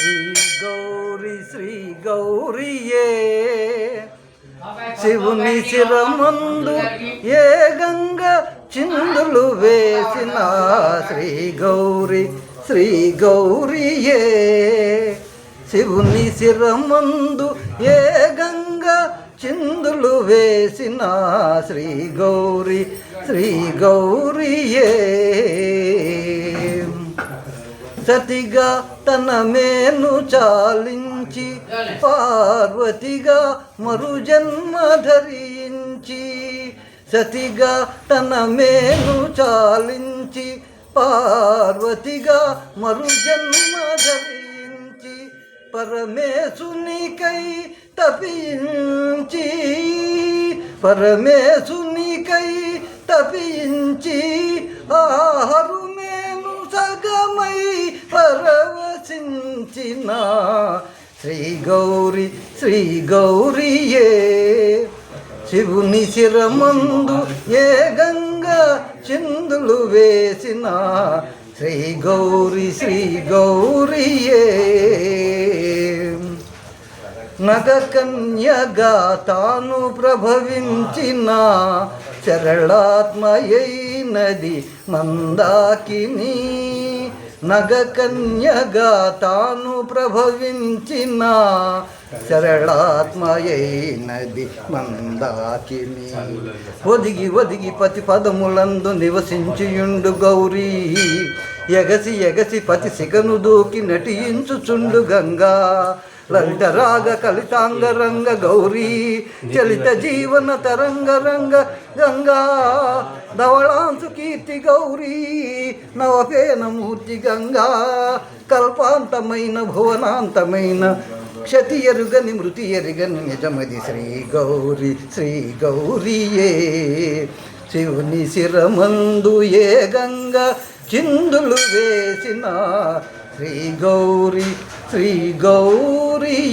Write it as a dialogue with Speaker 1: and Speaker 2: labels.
Speaker 1: శ్రీ గౌరీ శ్రీ గౌరీయే. శివుని శిరమందు ఏ గంగ చిందులు వేసిన శ్రీ గౌరీ శ్రీ గౌరీయే. శివుని శిరమందు ఏ గంగ చిందులు వేసిన శ్రీ గౌరీ శ్రీ గౌరీయే. సతిగా తన మేను చాలించి పార్వతిగా మరు జన్మ ధరించి సతిగా తన మేను చాలించి పార్వతిగా మరు జన్మ ధరించి పరమేశునికై తపించి పరమేశునికై తపించి ఆహరు పరవశించిన శ్రీ గౌరి శ్రీ గౌరీయే. శివుని శిరమందు ఏ గంగా చిందులు వేసిన శ్రీ గౌరి శ్రీ గౌరీయే. నగకన్యగా తాను ప్రభవించిన సరళాత్మయైనది మందాకినీ నగకన్యగా తాను ప్రభవించిన సరళాత్మయైనది మందాకిని. ఒదిగి ఒదిగి పతి పదములందు నివసించియుండు గౌరీ. ఎగసి ఎగసి పతి సిగను దూకి నటించుచుండు గంగా. లలిత రాగ కలితాంగ రంగ గౌరీ చలిత జీవన తరంగ రంగ గంగా ధవళాంసు కీర్తి గౌరీ నవపేన మూర్తి గంగా కల్పాంతమైన భువనాంతమైన క్షతి ఎరుగని మృతి ఎరుగని నిజమది శ్రీ గౌరీ శ్రీ గౌరీయే. శివుని శిరమందు ఏ గంగ చిందులు వేసిన శ్రీ గౌరీ శ్రీ గౌరీయే